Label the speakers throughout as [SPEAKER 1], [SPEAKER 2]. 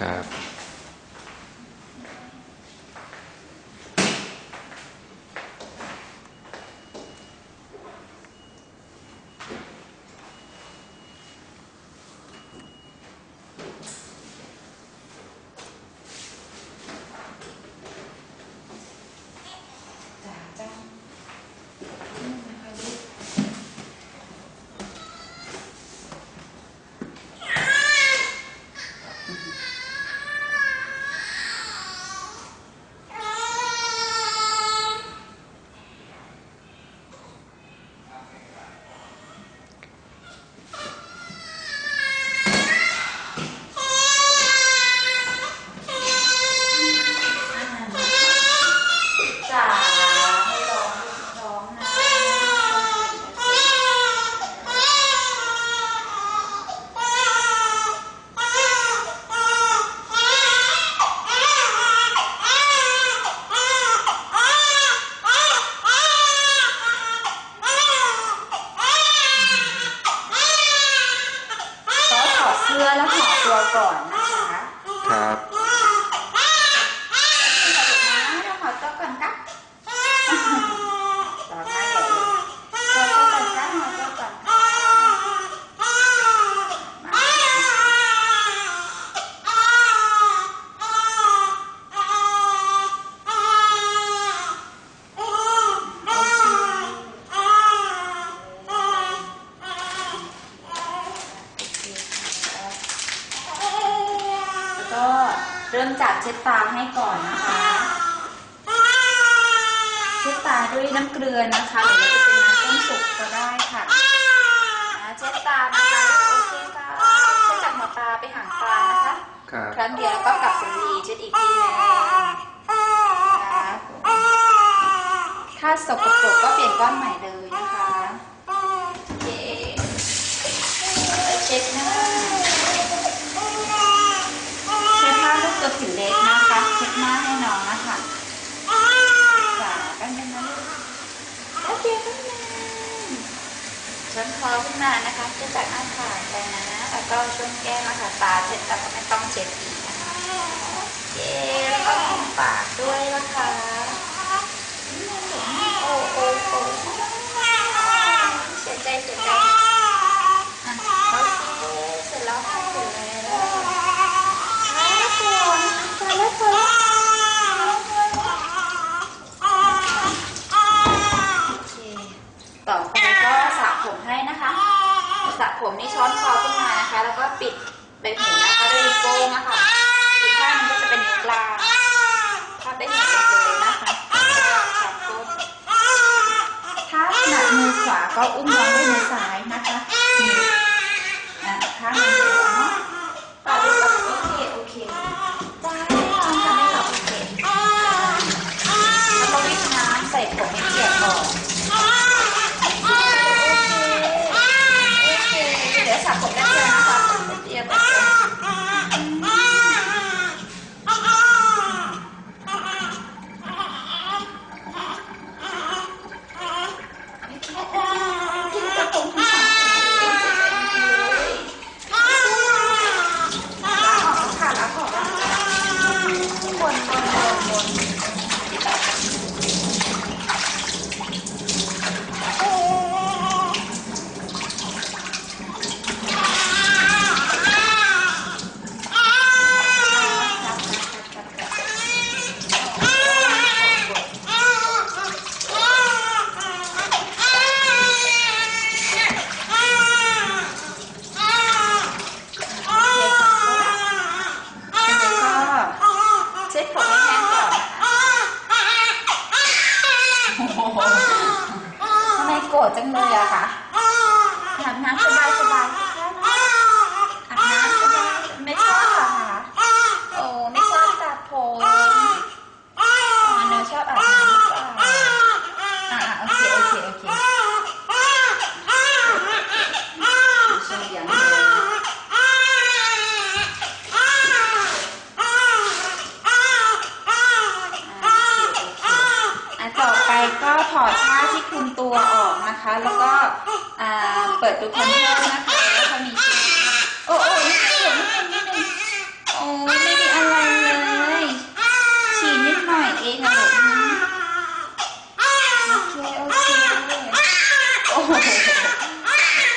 [SPEAKER 1] ครับ
[SPEAKER 2] จ้าจ้าอืมไม่ค่อยรู้จ๋าให้ร้องร้องนะ ขอถอดเสื้อแล้วห่อ ตัวก่อนนะคะ
[SPEAKER 1] ครับ
[SPEAKER 2] จากเช็ดตาให้ก่อนนะคะ เช็ดตาด้วยน้ำเกลือนะคะหรือว่าจะเป็นน้ำต้มสุกก็ได้ค่ะอ่าเช็ดตานะคะโอเคค่ะเช็ดจากหัวตาไปหางตานะคะ
[SPEAKER 1] ครับ
[SPEAKER 2] ครั้งเดียวแล้วก็กลับสำลีเช็ดอีกทีหนึงครับถ้าสกปรกก็เปลี่ยนก้อนใหม่เลยนะคะเย้เช็ดหน้าใช้ผ้าลูกตัวผิวเล็กนะคะ เช็ดหน้าให้น้องนะคะ จ๋ากันยังนะลูกโอเคกันนะ ช้อนคอขึ้นมานะคะจะจากหน้าผากไปนะ แล้วก็ช่วงแก้มนะคะตาเสร็จแล้วก็ไม่ต้องเช็ดอีก ใบหูนะคะด้วยนิ้วโก้งนะคะอีกข้างนึงก็จะเป็นกลางพับได้เห็นเลยนะคะแล้วก็ชับก้นถ้าถนัดมือขวาก็อุ้มน้องด้วยมือซ้าย จังเลยอะค่ะอาบน้ำสบายสบายอาบน้ำสบายไม่ชอบเหรอคะโอ้ไม่ชอบตัดผมอ๋อหนูชอบอาบน้ำหรือเปล่าอ่าโอเคโอเคโอเคชอบอย่างเลยอะต่อไปก็ถอดผ้าที่คลุมตัวออก คะ แล้วก็เปิดดูคอนโทรลนะคะแล้วก็มีโอ้โอ้นี่เดี๋ยวนิดนึงนิโอ้ไม่มีอะไรเลยฉีดนิดหน่อยเองค่ะหบบนี้โอเคโอเคโอ้โห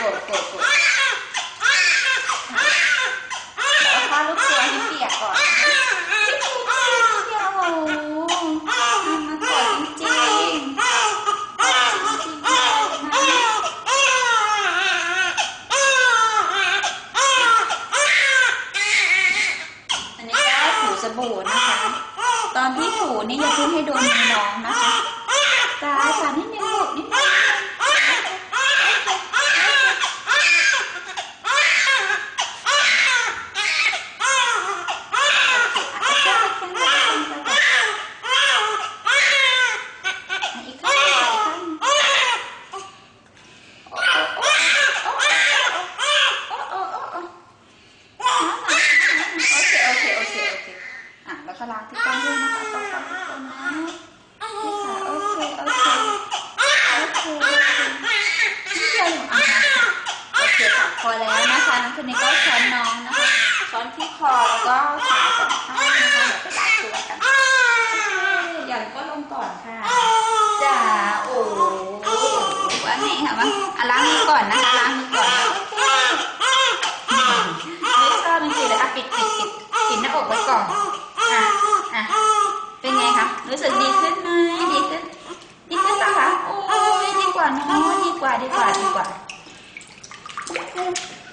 [SPEAKER 2] กดกดกด คะน้องคนนี้ก็ช้อนน้องนะคะช้อนที่คอแล้วก็ขาสองข้างนะคะเดี๋ยวไปล้างตัวกันอย่างก็ลงก่อนค่ะจ้าโอ้โหอันนี้ค่ะมาอะล้างมือก่อนนะคะล้างมือก่อนโอเคไม่ชอบจริงๆเลยอะปิดปิดปิดปิดหน้าอกไว้ก่อนอะอะเป็นไงคะรู้สึกดีขึ้นไหมดีขึ้นดีขึ้นปะคะโอ้ยดีกว่าน้องดีกว่าดีกว่าดีกว่า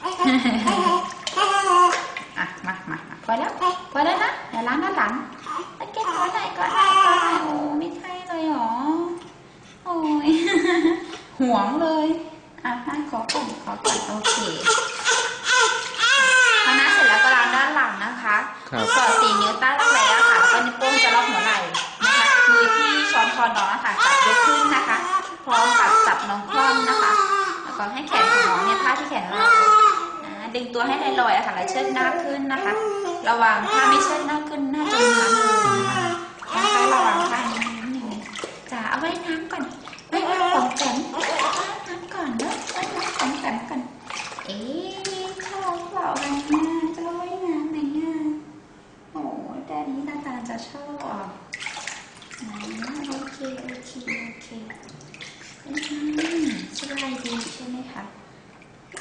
[SPEAKER 2] อะมามามาพอแล้วพอแล้วนะเดี๋ยวล้างด้านหลังโอเคก่อนหน่อยก่อนหน่อยก่อนหน่อยโอ้ไม่ใช่เลยหรอโอ้ยห่วงเลยอะให้ขอก่อนขอก่อนโอเคพอน้าเสร็จแล้วก็ล้างด้านหลังนะคะ
[SPEAKER 1] ครับ
[SPEAKER 2] สอดสี่นิ้วใต้รักแร้ค่ะแล้วก็นิ้วโป้งจะรอบหัวไหล่นะคะมือที่ช้อนคอน้องนะคะจับยกขึ้นนะคะพร้อมกับจับน้องคล่อมนะคะแล้วก็ให้แขนของน้องเนี่ยผ้าที่แขนเราอ่า ดึงตัวให้ลอยๆอะค่ะแล้วเชิดหน้าขึ้นนะคะ ระวังถ้าไม่เชิดหน้าขึ้นหน้าจมน้ำเลยนะคะนะคะระวังท่านี้นิดนึงจ้าเอาไว้น้ำก่อนำของแข็งน้ำก่อนเนอะไว้น้ำของแข็งก่อน เอ๊ะชอบเปล่าอะไรเนี่ยจะว่ายน้ำไหนเนี่ยโอ้ยแต่นี้ตาตาจะชอบอะอ่าโอเคโอเคโอเคอืมสบายดีใช่ไหมคะ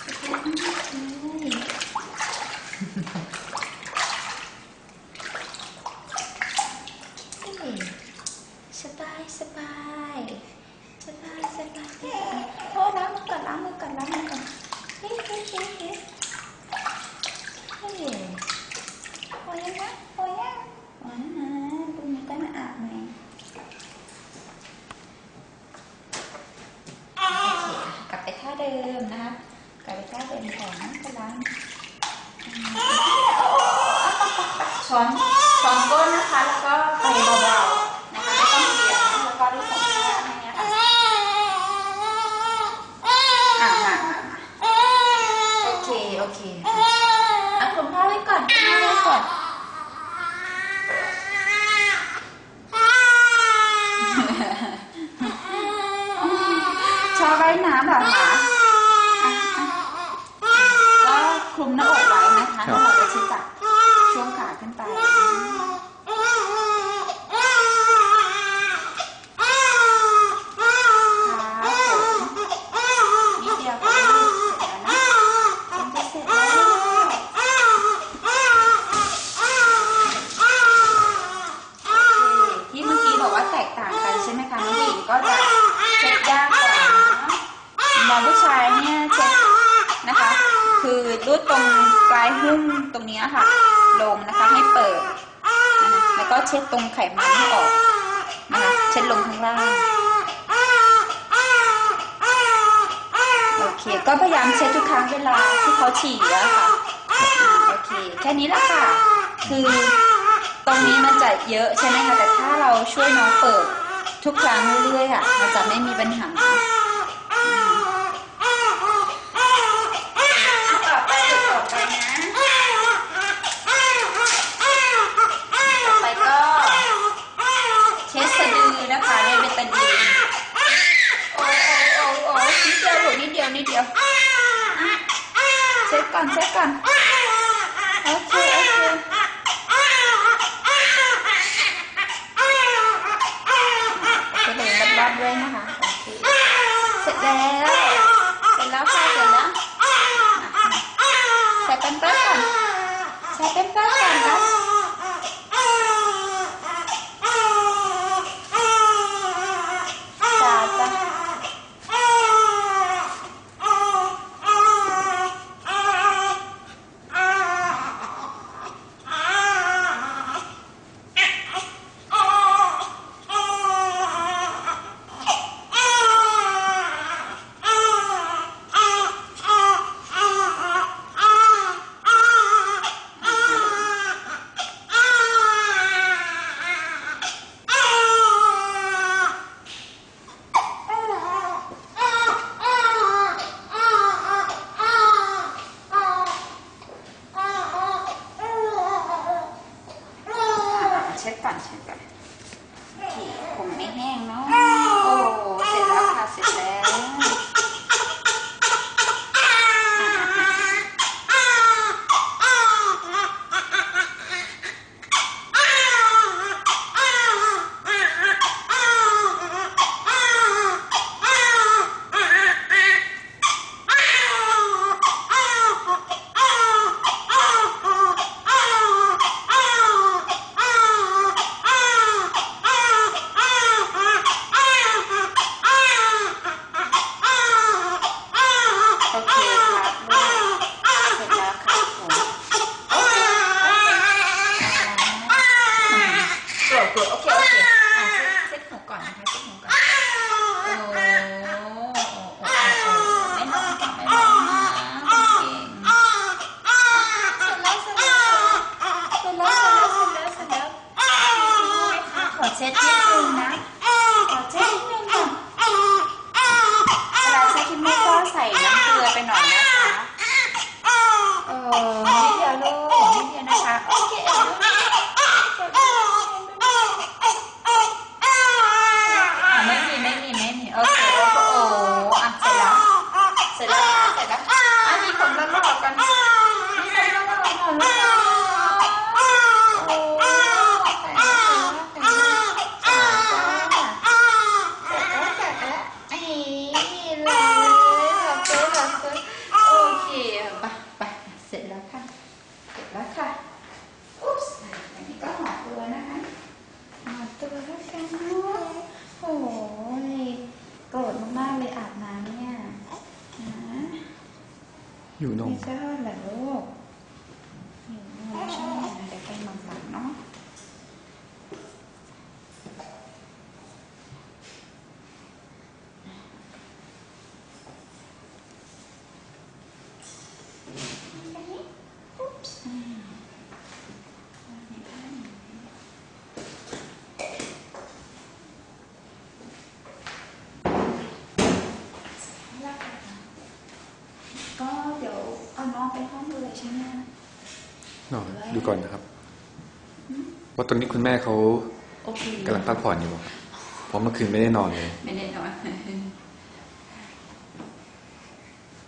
[SPEAKER 2] สบายมากเลยเฮ้ยสบายสบายสบายสบายโอ้ล้างมือก่อนล้างมือก่อนล้างมือก่อน เฮ้ยเฮ้ยเฮ้ยเฮ้ยเฮ้ยโอ้ยนะโอ้ยนะโอ้ยนะตรงนี้ก็น่าอาบไหมโอเคกลับไปท่าเดิมนะคะกลับไปท่าเดิมของกระลังช้อนช้อนก้นนะคะ แล้วก็ไปเบาๆนะคะไม่ต้องเบียดนะแล้วก็ด้วยของข้างอย่างเงี้ยค่ะอะมามามา โอเค โอเคอะคุณพ่อไว้ก่อนคุณพ่อไว้ก่อน ชอบว่ายน้ำเหรอคะอะอะก็คลุมหน้าอกไว้นะคะ
[SPEAKER 1] ครั
[SPEAKER 2] แล้ว
[SPEAKER 1] บ
[SPEAKER 2] เราจะชี้จับช่วงขาขึ้นไปครับผมนิดเดียวก็ได้เสร็จแล้วนะมันจะเสร็จแล้วโอเคที่เมื่อกี้บอกว่าแตกต่างกันใช่ไหมคะน้องหญิงก็จะเช็ดยากกว่านะน้องผู้ชายเนี่ยเช็ดนะคะ คือรูดตรงปลายหุ้มตรงนี้ค่ะ ลงนะคะให้เปิดนะคะแล้วก็เช็ดตรงไขมันให้ออกนะคะเช็ดลงข้างล่างโอเค ก็พยายามเช็ดทุกครั้งเวลาที่เขาฉี่อะค่ะโอเคแค่นี้ละค่ะ คือตรงนี้มันจะเยอะใช่ไหมคะแต่ถ้าเราช่วยน้องเปิดทุกครั้งเรื่อยๆอะ มันจะไม่มีปัญหาอืมต่อไปต่อไปนะ ต่อไปก็เช็ดสะดือนะคะด้วยเบตาดีนโอ้ยโอ้ยโอ้ยโอ้ยนิดเดียวลูกนิดเดียวนิดเดียวอะเช็ดก่อนเช็ดก่อนโอเคโอเคเช็ดเลยรอบๆด้วยนะคะเสร็จแล้ว เสร็จแล้วค่ะเสร็จแล้วใส่เป็นเปิ้ลก่อนใส่เป็นเปิ้ลก่อนครับ
[SPEAKER 1] อยู่นม
[SPEAKER 2] ไม่ใช่เหรอลูกหิวนมใช่ไหมเดี๋ยวแกมาฟังเนาะอุ๊บส์อ่าเอาในผ้าหน่อยก็เดี๋ยวเอาน้องไปห้องดูเลยใช่ไหมคะ
[SPEAKER 1] นอน ดูก่อนนะครับ ว่าตอนนี้คุณแม่เขา
[SPEAKER 2] โอเค
[SPEAKER 1] กำลังพักผ่อนอยู่ครับเพราะเมื่อคืนไม่ได้นอนเลย
[SPEAKER 2] ไม่ได้นอน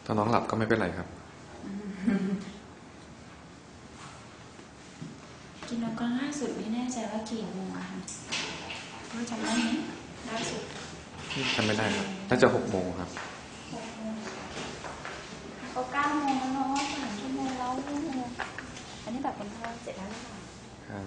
[SPEAKER 1] ถ้าน้องหลับก็ไม่เป็นไรครับ
[SPEAKER 2] กินแล้วก็ล่าสุดไม่แน่ใจว่ากี่โมงอะค่ะรู้จำได้ไหมล่าสุด
[SPEAKER 1] ทำไม่ได้ครับ น่าจะหกโมงครับ
[SPEAKER 2] หกโมงก็เก้าโมงแล้วเนาะสามชั่วโมงแล้ว อันนี้แบบคนพ่อเสร็จแล้วหรือเปล่า
[SPEAKER 1] ครับ